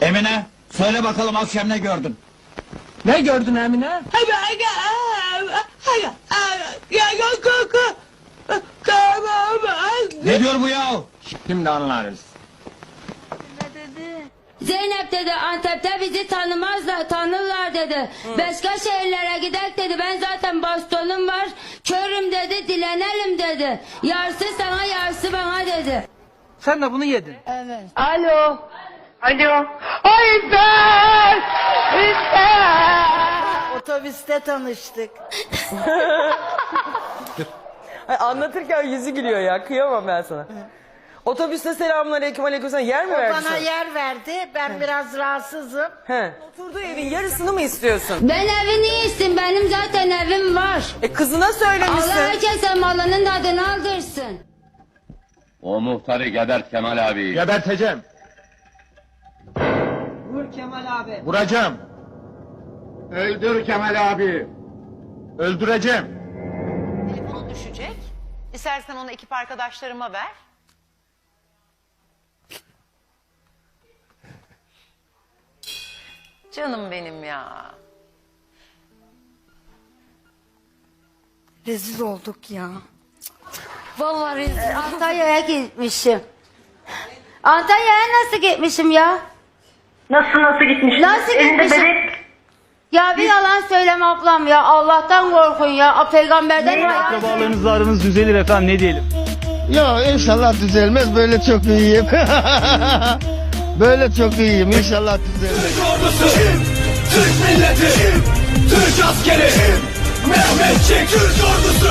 Emine, söyle bakalım akşam ne gördün? Ne gördün Emine? Ne diyor bu ya? Şimdi anlarız. Zeynep dedi Antep'te bizi tanımazlar, tanırlar dedi. Başka şehirlere gidek dedi. Ben zaten bastonum var. Körüm dedi, dilenelim dedi. Yarısı sana, yarısı bana dedi. Sen de bunu yedin. Evet. Alo. Alo. Otobüste tanıştık. Ay, anlatırken yüzü gülüyor ya. Kıyamam ben sana. Otobüste selamun aleyküm aleyküm selam. Yer mi O verdi bana yer verdi. Ben biraz rahatsızım. He. Oturduğu evin yarısını mı istiyorsun? Ben evini iyisin, benim zaten evim var. E kızına söylemişsin. Allah herkese malının tadını aldırsın. O muhtarı gebert Kemal abi. Geberteceğim. Kemal abi. Vuracağım. Öldür Kemal abi. Öldüreceğim. Telefonu düşecek. İstersen onu ekip arkadaşlarıma ver. Canım benim ya. Rezil olduk ya. Vallahi rezil. Antalya'ya gitmişim. Antalya'ya nasıl gitmişim ya? Nasıl nasıl gitmiş? Nasıl Elinde gitmişim? bebek. Ya bir yalan söyleme ablam ya. Allah'tan korkun ya. A, Peygamberden mi? Akrabalarınızla aranız düzelir efendim ne diyelim. Ya inşallah düzelmez böyle çok iyiyim. böyle çok iyiyim inşallah düzelmez. Ordusu Türk milleti Türk askeri Mehmetçik Türk ordusu